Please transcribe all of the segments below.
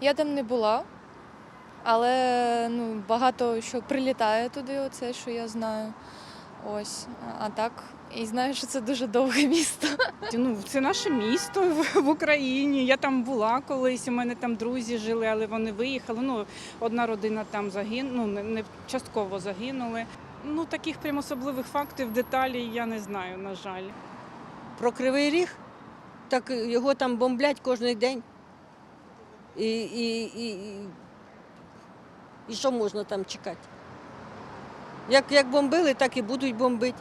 Я там не була, але ну, багато що прилітає туди, оце, що я знаю. Ось. А так, і знаю, що це дуже довге місто. Ну, це наше місто в, в Україні. Я там була колись. У мене там друзі жили, але вони виїхали. Ну, одна родина там загинула, ну, не, не частково загинули. Ну, таких прям особливих фактів, деталей я не знаю, на жаль. Про Кривий Ріг, так його там бомблять кожен день. І, і, і, і, що можна там чекати? Як, як бомбили, так і будуть бомбити.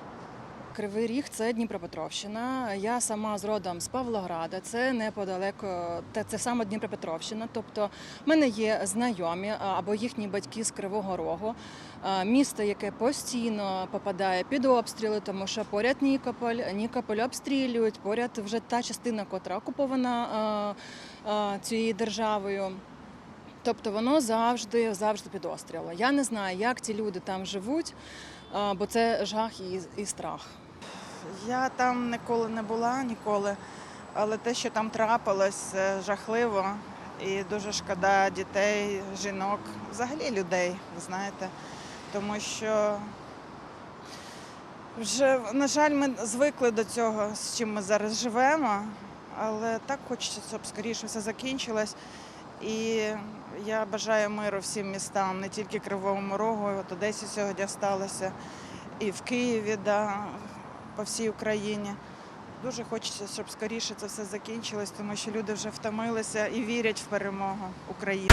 Кривий Ріг це Дніпропетровщина. Я сама з родом з Павлограда. Це неподалеко, та це саме Дніпропетровщина. Тобто в мене є знайомі або їхні батьки з Кривого Рогу. Місто, яке постійно попадає під обстріли, тому що поряд Нікополь, Нікополь обстрілюють, поряд вже та частина, котра окупована цією державою. Тобто воно завжди, завжди під обстрілом. Я не знаю, як ці люди там живуть, бо це жах і, і страх. Я там ніколи не була, ніколи. Але те, що там трапилось, жахливо. І дуже шкода дітей, жінок, взагалі людей, ви знаєте. Тому що вже, на жаль, ми звикли до цього, з чим ми зараз живемо. Але так хочеться, щоб скоріше все закінчилось. І я бажаю миру всім містам, не тільки Кривому Рогу, от Одесі сьогодні сталося, і в Києві, да, по всій Україні. Дуже хочеться, щоб скоріше це все закінчилось, тому що люди вже втомилися і вірять в перемогу України.